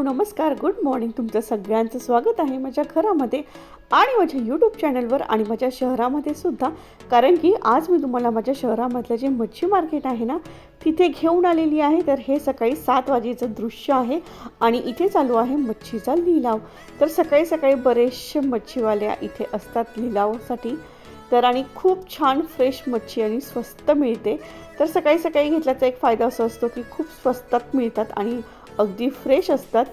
Hello नमस्कार. Good morning तुमचं सगळ्यांचं स्वागत आहे माझ्या घरामध्ये आणि माझ्या यूट्यूब चॅनलवर आणि माझ्या शहरामध्ये सुद्धा. कारण की आज मी तुम्हाला माझ्या शहरामधलं जे मच्छी मार्केट आहे ना तिथे घेऊन आलेली आहे. तर हे सकाळी सात वाजेचं दृश्य आहे आणि इथे चालू आहे मच्छीचा लिलाव. तर सकाळी सकाळी बरेचसे मच्छीवाल्या इथे असतात लिलावासाठी. तर आणि खूप छान फ्रेश मच्छी आणि स्वस्त मिळते. तर सकाळी सकाळी घेतल्याचा एक फायदा असा असतो की खूप स्वस्तात मिळतात आणि अगदी फ्रेश असतात.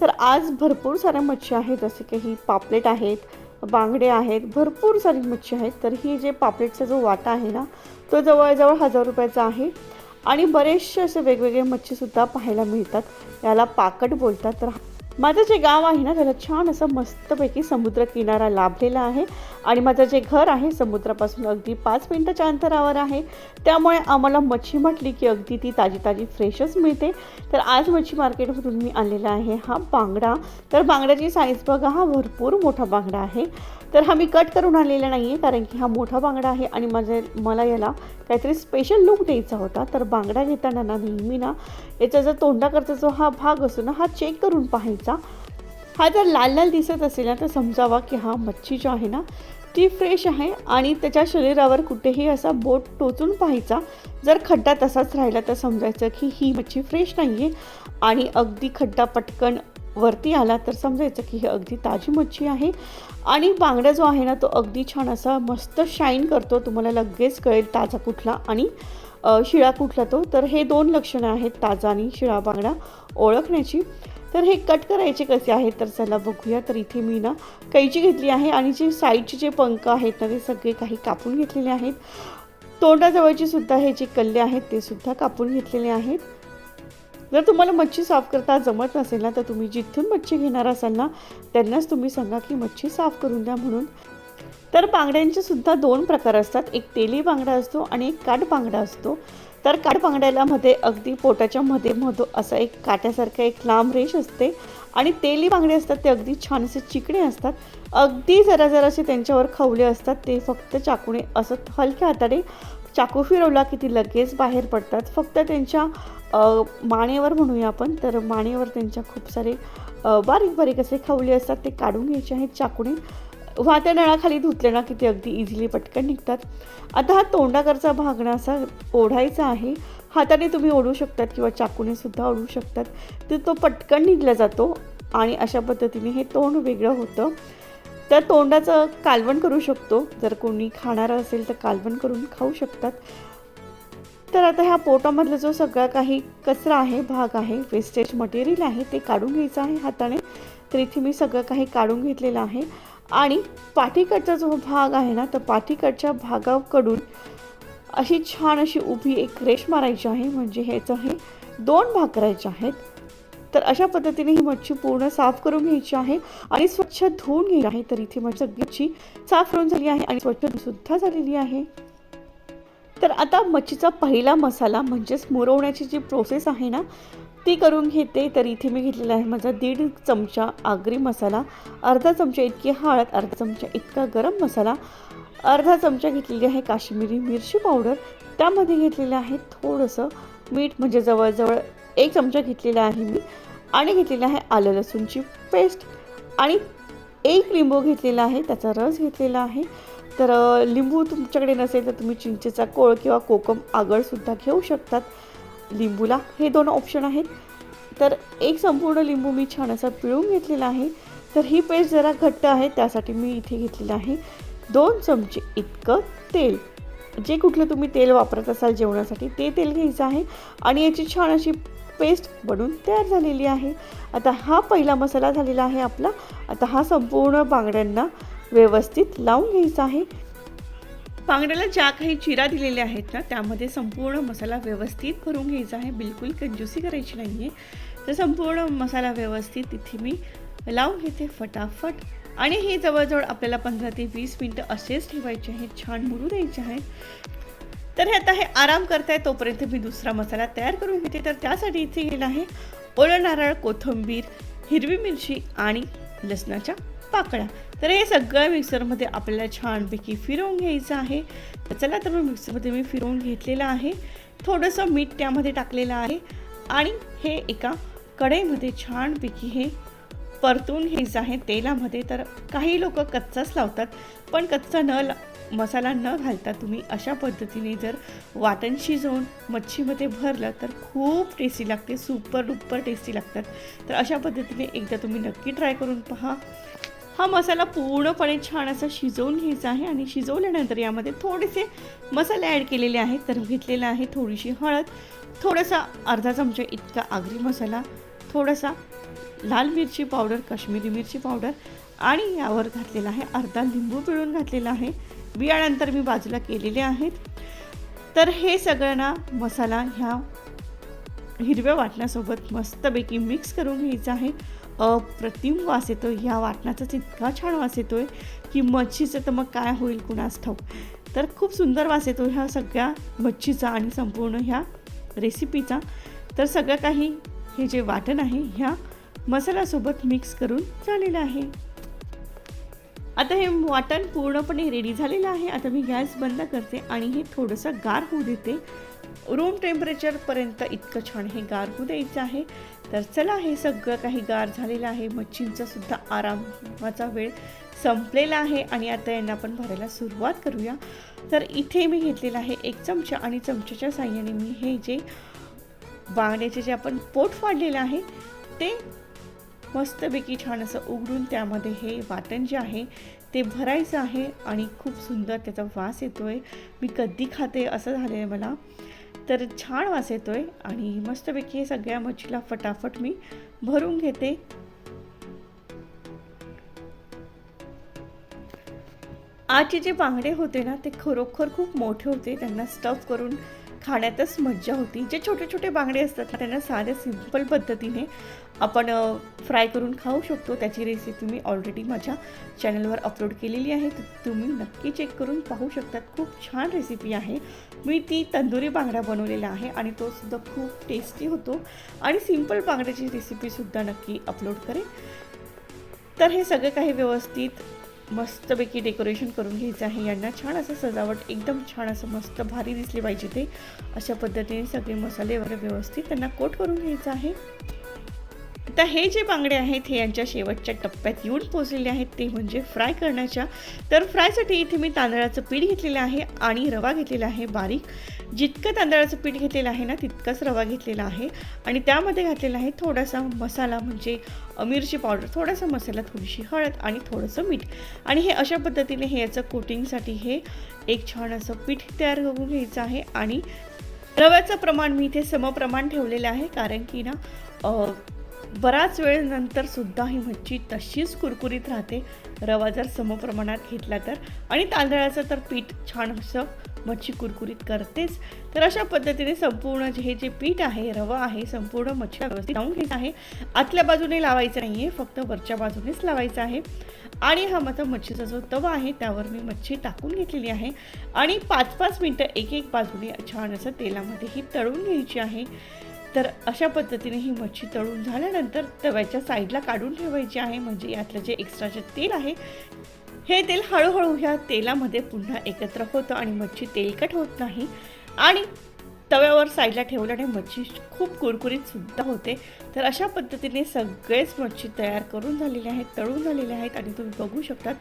तर आज भरपूर साऱ्या मच्छी आहेत जसे की ही पापलेट आहेत बांगडे आहेत भरपूर सारी मच्छी आहेत. तर ही जे पापलेटचा जो वाटा आहे ना तो जवळजवळ हजार रुपयाचा आहे. आणि बरेचसे असे वेगवेगळे मच्छीसुद्धा पाहायला मिळतात. याला पाकट बोलतात. तर माझं जे गाव आहे ना त्याला छान असं मस्तपैकी समुद्रकिनारा लाभलेला आहे. आणि माझं जे घर आहे समुद्रापासून अगदी पाच मिनटाच्या अंतरावर आहे. त्यामुळे आम्हाला मच्छी म्हटली की अगदी ती ताजी ताजी फ्रेशच मिळते. तर आज मच्छी मार्केटमधून मी आणलेला आहे हा बांगडा. तर बांगड्याची साईज बघा हा भरपूर मोठा बांगडा आहे. तर हा मी कट करून आलेला नाही आहे कारण की हा मोठा बांगडा आहे आणि माझे मला याला काहीतरी स्पेशल लुक द्यायचा होता. तर बांगडा घेताना ना नेहमी ना याचा जो तोंडाकडचा जो हा भाग असतो ना हा चेक करून पाहायचा. हा जर लाल लाल दिसत असेल ना तर समजावा की हा मच्छी जो आहे ना ती फ्रेश आहे आणि त्याच्या शरीरावर कुठेही असा बोट टोचून पाहायचा. जर खड्डा तसाच राहिला तर समजायचं की ही मच्छी फ्रेश नाही आहे आणि अगदी खड्डा पटकन वरती आला तर समजायचं की ही अगदी ताजी मच्छी आहे. आणि बांगडा जो आहे ना तो अगदी छान असा मस्त शाईन करतो. तुम्हाला लगेच कळेल ताजा कुठला आणि शिळा कुठला तो. तर हे दोन लक्षणं आहेत ताजा आणि शिळा बांगडा ओळखण्याची. तर हे कट करायचे कसे आहेत? तर चला बघूया. तर इथे मी ना कैची घेतली आहे आणि जे साईडचे जे पंख आहेत ना ते सगळे काही कापून घेतलेले आहेत. तोंडाजवळचे सुद्धा हे जे कल्ले आहेत ते सुद्धा कापून घेतलेले आहेत. जर तुम्हाला मच्छी साफ करता जमत नसेल ना तर तुम्ही जिथून मच्छी घेणार असाल ना त्यांनाच तुम्ही सांगा की मच्छी साफ करून द्या म्हणून. तर बांगड्यांचे सुद्धा दोन प्रकार असतात. एक तेली बांगडा असतो आणि एक काठ बांगडा असतो. तर काठ बांगड्याला मध्ये अगदी पोटाच्या मध्ये मधो असा एक काट्यासारखा एक लांब रेष असते. आणि तेली बांगडे असतात ते अगदी छान असे चिकणे असतात. अगदी जरा जरासे त्यांच्यावर खवले असतात ते फक्त चाकूने असं हलक्या हाताने चाकू फिरवला की ती लगेच बाहेर पडतात. फक्त त्यांच्या मानेवर म्हणूया आपण तर मानेवर त्यांच्या खूप सारे बारीक बारीक असे खवले असतात ते काढून घ्यायचे आहेत चाकूने. वाहत्या नळाखाली धुतले ना की ते अगदी इझिली पटकन निघतात. आता हा तोंडाकरचा भाग ना असा ओढायचा आहे. हाताने तुम्ही ओढू शकतात किंवा चाकूने सुद्धा ओढू शकतात. तर तो पटकन निघला जातो आणि अशा पद्धतीने हे तोंड वेगळं होतं. तर तोंडाचं कालवण करू शकतो. जर कोणी खाणारं असेल तर कालवण करून खाऊ शकतात. तर आता ह्या पोटामधला जो सगळा काही कचरा आहे भाग आहे वेस्टेज मटेरियल आहे ते काढून घ्यायचं आहे हाताने. तर इथे मी सगळं काही काढून घेतलेलं आहे. आणि पाठीकडचा जो भाग आहे ना तर पाठीकडच्या भागाकडून अशी छान अशी उभी एक रेश मारायची आहे. म्हणजे ह्याचं हे दोन भाग करायचे आहेत. तर अशा पद्धतीने ही मच्छी पूर्ण साफ करून घ्यायची आहे आणि स्वच्छ धुवून घ्यायची आहे. तर इथे माझी सगळीची मच्छी साफ करून झाली आहे आणि स्वच्छ सुद्धा झालेली आहे. तर आता मच्छीचा पहिला मसाला म्हणजेच मुरवण्याची जी प्रोसेस आहे ना ती करून घेते तर इथे मी घेतलेला आहे माझा दीड चमचा आगरी मसाला. अर्धा चमचा इतकी हळद अर्धा चमचा इतका गरम मसाला. अर्धा चमचा घेतलेली आहे काश्मीरी मिरची पावडर. त्यामध्ये घेतलेलं आहे थोडंसं मीठ म्हणजे जवळजवळ एक चमचा घेतलेला आहे मी. आणि घेतलेला आहे आलं लसूणची पेस्ट. आणि एक लिंबू घेतलेला आहे त्याचा रस घेतलेला आहे. तर लिंबू तुमच्याकडे नसेल तर तुम्ही चिंचेचा कोळ किंवा कोकम आगळसुद्धा घेऊ शकतात. लिंबूला हे दोन ऑप्शन आहेत. तर एक संपूर्ण लिंबू मी छान असा पिळून घेतलेला आहे. तर ही पेस्ट जरा घट्ट आहे त्यासाठी मी इथे घेतलेलं आहे दोन चमचे इतकं तेल. जे कुठलं तुम्ही तेल वापरत असाल जेवणासाठी ते तेल घ्यायचं आहे आणि याची छान अशी पेस्ट बनून तयार झालेली आहे. आता हा पहिला मसाला झालेला आहे आपला. आता हा संपूर्ण बांगड्यांना व्यवस्थित लावून घ्यायचा आहे. बांगड्याला ज्या काही चिरा दिलेल्या आहेत ना त्यामध्ये संपूर्ण मसाला व्यवस्थित भरून घ्यायचा आहे. बिलकुल कंजूसी करायची नाही आहे तर संपूर्ण मसाला व्यवस्थित तिथे मी लावून घेते फटाफट. आणि हे जवळजवळ आपल्याला पंधरा ते वीस मिनटं असेच ठेवायचे आहेत. छान मुरू द्यायचे आहेत. तर हे आता हे आराम करताय तोपर्यंत मी दुसरा मसाला तयार करून घेते. तर त्यासाठी इथे गेला आहे ओलं नारळ कोथिंबीर हिरवी मिरची आणि लसणाच्या पाकळ्या. तर हे सगळं मिक्सरमध्ये आपल्याला छानपैकी फिरवून घ्यायचं आहे. तर चला तर मग मिक्सरमध्ये मी फिरवून घेतलेलं आहे. थोडंसं मीठ त्यामध्ये टाकलेलं आहे. आणि हे एका कढईमध्ये छानपैकी हे परतून घ्यायचं आहे तेलामध्ये. तर काही लोक कच्चाच लावतात पण कच्चा न ला- मसाला न घालता तुम्ही अशा पद्धतीने जर वाटण शिजवून मच्छीमध्ये भरलं तर खूप टेस्टी लागते सुपर डुपर टेस्टी लागतात. तर अशा पद्धतीने एकदा तुम्ही नक्की ट्राय करून पहा. हा मसाला पूर्णपणे छान असा शिजवून घ्यायचा आहे आणि शिजवल्यानंतर यामध्ये थोडेसे मसाले ॲड केलेले आहेत. तर घेतलेला आहे थोडीशी हळद थोडासा अर्धा चमचा इतका आगरी मसाला थोडासा लाल मिरची पावडर काश्मीरी मिरची पावडर आणि यावर घातलेला आहे अर्धा लिंबू पिळून घातलेला आहे. बियाण्यानंतर मी बाजूला केलेले आहेत. तर हे सगळं ना मसाला ह्या हिरव्या वाटण्यासोबत मस्तपैकी मिक्स करून घ्यायचं आहे. अप्रतिम वास येतो ह्या वाटणाचाच इतका छान वास येतो आहे की मच्छीचं तर मग काय होईल कुणास ठाऊक. तर खूप सुंदर वास येतो ह्या सगळ्या मच्छीचा आणि संपूर्ण ह्या रेसिपीचा तर सगळं काही हे जे वाटण आहे ह्या मसाल्यासोबत मिक्स करून झालेलं आहे. आता हे वाटण पूर्णपणे रेडी झालेलं आहे. आता मी गॅस बंद करते आणि हे थोडंसं गार होऊ देते. रूम टेम्परेचरपर्यंत इतकं छान हे गार होऊ द्यायचं आहे. तर चला हे सगळं काही गार झालेलं आहे. मच्छींचा सुद्धा आरामाचा वेळ संपलेला आहे आणि आता यांना आपण भरायला सुरुवात करूया. तर इथे मी घेतलेला आहे एक चमचा आणि चमच्याच्या साह्याने मी हे जे बांगड्याचे जे आपण पोट फाडलेलं आहे ते मस्तपैकी छान असं उघडून त्यामध्ये हे वाटण जे आहे ते भरायचं आहे आणि खूप सुंदर त्याचा वास येतोय. मी कधी खाते असं झालं आहे मला. तर छान वास येतोय आणि मस्तपैकी हे सगळ्या मच्छीला फटाफट मी भरून घेते. आजचे जे बांगडे होते ना ते खरोखर खूप मोठे होते. त्यांना स्टफ करून खाण्यातच मज्जा होती. जे छोटे छोटे बांगडे असतात त्यांना साध्या सिंपल पद्धतीने आपण फ्राय करून खाऊ शकतो. त्याची रेसिपी मी ऑलरेडी माझ्या चॅनलवर अपलोड केलेली आहे. तर तुम्ही नक्की चेक करून पाहू शकतात खूप छान रेसिपी आहे. मी ती तंदुरी बांगडा बनवलेला आहे आणि तो सुद्धा खूप टेस्टी होतो. आणि सिंपल बांगड्याची रेसिपीसुद्धा नक्की अपलोड करेन. तर हे सगळं काही व्यवस्थित मस्तपैकी डेकोरेशन करून घ्यायचं आहे. यांना छान असं सजावट एकदम छान असं मस्त भारी दिसली पाहिजे ते. अशा पद्धतीने सगळे मसाले वगैरे व्यवस्थित त्यांना कोट करून घ्यायचं आहे. आता हे जे बांगडे आहेत हे यांच्या शेवटच्या टप्प्यात येऊन पोचलेले आहेत. ते म्हणजे फ्राय करण्याच्या. तर फ्रायसाठी इथे मी तांदळाचं पीठ घेतलेलं आहे आणि रवा घेतलेला आहे बारीक. जितकं तांदळाचं पीठ घेतलेलं आहे ना तितकाच रवा घेतलेला आहे. आणि त्यामध्ये घातलेला आहे थोडासा मसाला म्हणजे मिरची पावडर. थोडासा मसाला थोडीशी हळद आणि थोडंसं मीठ. आणि हे अशा पद्धतीने हे याचं कोटिंगसाठी हे एक छान असं पीठ तयार करून घ्यायचं आहे. आणि रव्याचं प्रमाण मी इथे समप्रमाण ठेवलेलं आहे. कारण की ना बराच वेळेनंतर सुद्धा ही मच्छी तशीच कुरकुरीत राहते. रवा जर समप्रमाणात घेतला तर. आणि तांदळाचं तर पीठ छान असं मच्छी कुरकुरीत करतेच. तर अशा पद्धतीने संपूर्ण जे हे जे पीठ आहे रवा आहे संपूर्ण मच्छी व्यवस्थित लावून घेत आहे. आतल्या बाजूने लावायचं नाही आहे फक्त वरच्या बाजूनेच लावायचं आहे. आणि हा माझा मच्छीचा जो तवा आहे त्यावर मी मच्छी टाकून घेतलेली आहे. आणि पाच पाच मिनटं एक एक बाजूने छान असं तेलामध्ये ही तळून घ्यायची आहे. तर अशा पद्धतीने ही मच्छी तळून झाल्यानंतर तव्याच्या साईडला काढून ठेवायची आहे. म्हणजे यातलं जे एक्स्ट्राचे तेल आहे हे तेल हळूहळू ह्या तेलामध्ये पुन्हा एकत्र होतं आणि मच्छी तेलकट होत नाही. आणि तव्यावर साईडला ठेवल्याने मच्छी खूप कुरकुरीत सुद्धा होते. तर अशा पद्धतीने सगळेच मच्छी तयार करून झालेले आहेत तळून झालेले आहेत आणि तुम्ही बघू शकतात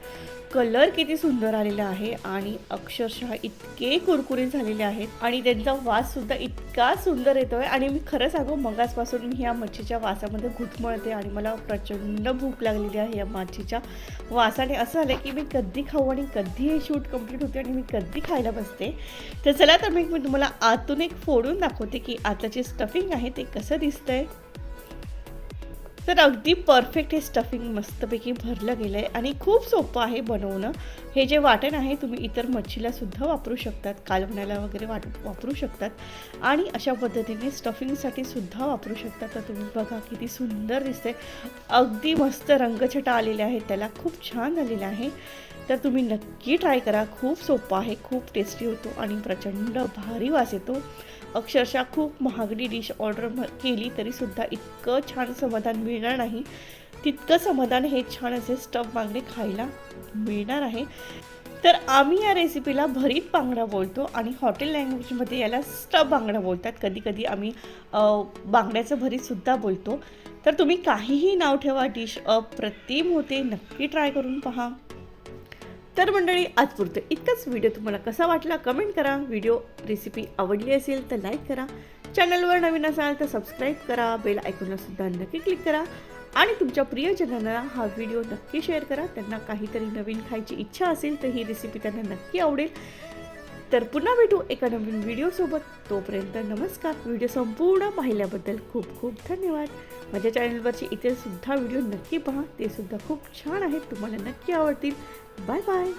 कलर किती सुंदर आलेला आहे आणि अक्षरशः इतके कुरकुरीत झालेले आहेत आणि त्यांचा वास सुद्धा इतका सुंदर येतोय आणि मी खरं सांगू मगासपासून मी ह्या मच्छीच्या वासामध्ये घुटमळते आणि मला प्रचंड भूक लागलेली आहे या मच्छीच्या वासाने. असं आलं की मी कधी खाऊ आणि कधी हे शूट कंप्लीट होते आणि मी कधी खायला बसते. तर चला तर मी तुम्हाला आतून एक फोडून दाखवते की आताचे स्टफिंग आहे ते कसं दिसतंय. तर अगदी परफेक्ट हे स्टफिंग मस्तपैकी भरलं गेलं आहे आणि खूप सोपं आहे बनवणं. हे जे वाटण आहे तुम्ही इतर मच्छीलासुद्धा वापरू शकतात. कालवण्याला वगैरे वाट वापरू शकतात. आणि अशा पद्धतीने स्टफिंगसाठी सुद्धा वापरू शकतात. तर तुम्ही बघा किती सुंदर दिसते अगदी मस्त रंगछटा आलेले आहेत. त्याला खूप छान आलेलं आहे. तर तुम्ही नक्की ट्राय करा. खूप सोपं आहे. खूप टेस्टी होतो आणि प्रचंड भारी वास येतो. अक्षरशः खूप महागडी डिश ऑर्डर केली तरीसुद्धा इतकं छान समाधान मिळणार नाही. तितकं समाधान हे छान असे स्टफ बांगडे खायला मिळणार आहे. तर आम्ही या रेसिपीला भरीत बांगडा बोलतो आणि हॉटेल लँग्वेजमध्ये याला स्टफ बांगडा बोलतात. कधी कधी आम्ही बांगड्याचं भरीतसुद्धा बोलतो. तर तुम्ही काहीही नाव ठेवा डिश अप्रतिम होते. नक्की ट्राय करून पहा. तर मंडळी आजपुरतं इतकंच इतकाच व्हिडिओ तुम्हाला कसा वाटला कमेंट करा. व्हिडिओ रेसिपी आवडली असेल तर लाईक करा. चॅनलवर नवीन असाल तर सबस्क्राईब करा. बेल आयकॉनला सुद्धा नक्की क्लिक करा. आणि तुमच्या प्रियजनांना हा व्हिडिओ नक्की शेअर करा. त्यांना काहीतरी नवीन खायची इच्छा असेल तर ही रेसिपी त्यांना नक्की आवडेल. तर पुन्हा भेटू एका नवीन व्हिडिओसोबत तोपर्यंत नमस्कार. व्हिडिओ संपूर्ण पाहिल्याबद्दल खूप खूप धन्यवाद. माझ्या चॅनलवरचे इतर सुद्धा व्हिडिओ नक्की पहा. ते सुद्धा खूप छान आहेत. तुम्हाला नक्की आवडतील. Bye bye